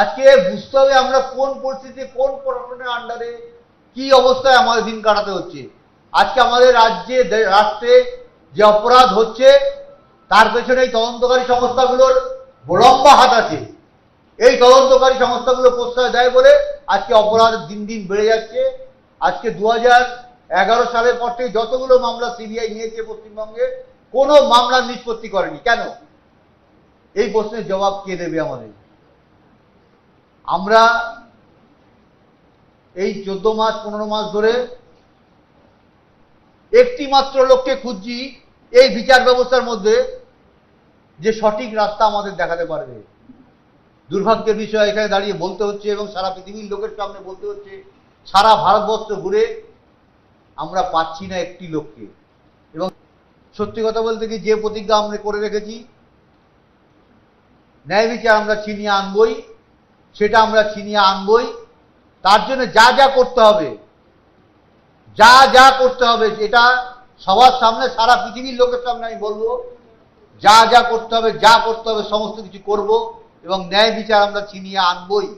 আজকে বুঝতে হবে আমরা কোন পরিস্থিতি, কোন প্রশাসনের আন্ডারে কি অবস্থায় আমাদের দিন কাটাতে হচ্ছে। আজকে আমাদের রাজ্যে, রাষ্ট্রে যে অপরাধ হচ্ছে, তার পেছনে এই তদন্তকারী সংস্থাগুলোর লম্বা হাত আছে। এই তদন্তকারী সংস্থাগুলো প্রশ্রয় দেয় বলে আজকে অপরাধ দিন দিন বেড়ে যাচ্ছে। আজকে দু এগারো সালের পর থেকে যতগুলো মামলা সিবিআই নিয়েছে পশ্চিমবঙ্গে, কোনো মামলার নিষ্পত্তি করেনি। কেন? এই প্রশ্নের জবাব কে দেবে আমাদের? আমরা এই চোদ্দ মাস, পনেরো মাস ধরে একটি মাত্র লোককে খুঁজছি এই বিচার ব্যবস্থার মধ্যে যে সঠিক রাস্তা আমাদের দেখাতে পারবে। দুর্ভাগ্যের বিষয়, এখানে দাঁড়িয়ে বলতে হচ্ছে এবং সারা পৃথিবীর লোকের সামনে বলতে হচ্ছে, সারা ভারতবর্ষ ঘুরে আমরা পাচ্ছি না একটি লোককে। এবং সত্যি কথা বলতে কি, যে প্রতিজ্ঞা আমরা করে রেখেছি, ন্যায় বিচার আমরা ছিনিয়ে আনবই। সেটা আমরা ছিনিয়ে আনবই। তার জন্য যা যা করতে হবে, যা যা করতে হবে এটা সবার সামনে, সারা পৃথিবীর লোকের সামনে আমি বলব, যা যা করতে হবে, যা করতে হবে, সমস্ত কিছু করব এবং ন্যায় বিচার আমরা ছিনিয়ে আনবই।